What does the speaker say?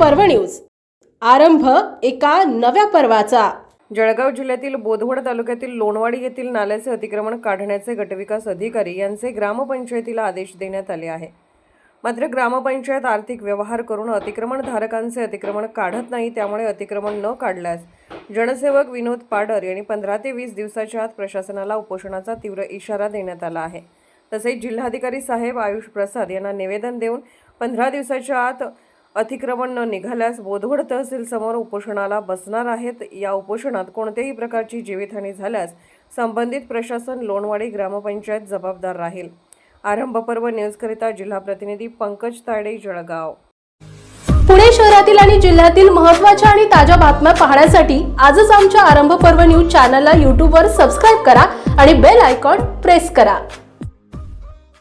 पर्व न्यूज. आरंभ एका नव्या पर्वाचा. जळगाव जिल्ह्यातील बोधवड तालुक्यातील लोणवाडी येथील नाल्याचे अतिक्रमण काढण्याचे गटविकास अधिकारी यांचे ग्रामपंचायतीला आदेश देण्यात आले आहे. मात्र ग्रामपंचायत आर्थिक व्यवहार करून अतिक्रमणधारकांचे अतिक्रमण काढत नाही त्यामुळे अतिक्रमण न काढल्यास जनसेवक विनोद पाडर यांनी पंधरा ते वीस दिवसाच्या आत प्रशासनाला उपोषणाचा तीव्र इशारा देण्यात आला आहे. तसेच जिल्हाधिकारी साहेब आयुष प्रसाद यांना निवेदन देऊन पंधरा दिवसाच्या आत अतिक्रमण न निघाल्यास बोधवड तहसील समोर उपोषणाला बसणार आहेत. या उपोषणात कोणत्याही प्रकारची जीवितहानी झाल्यास संबंधित प्रशासन लोणवाडी ग्रामपंचायत जबाबदार राहील. आरंभ पर्व न्यूजकरिता जिल्हा प्रतिनिधी पंकज ताडे जळगाव. पुणे शहरातील आणि जिल्ह्यातील महत्त्वाच्या आणि ताज्या बातम्या पाहण्यासाठी आजच आमच्या आरंभ पर्व न्यूज चॅनलला यूट्यूबवर सबस्क्राईब करा आणि बेल आयकॉन प्रेस करा.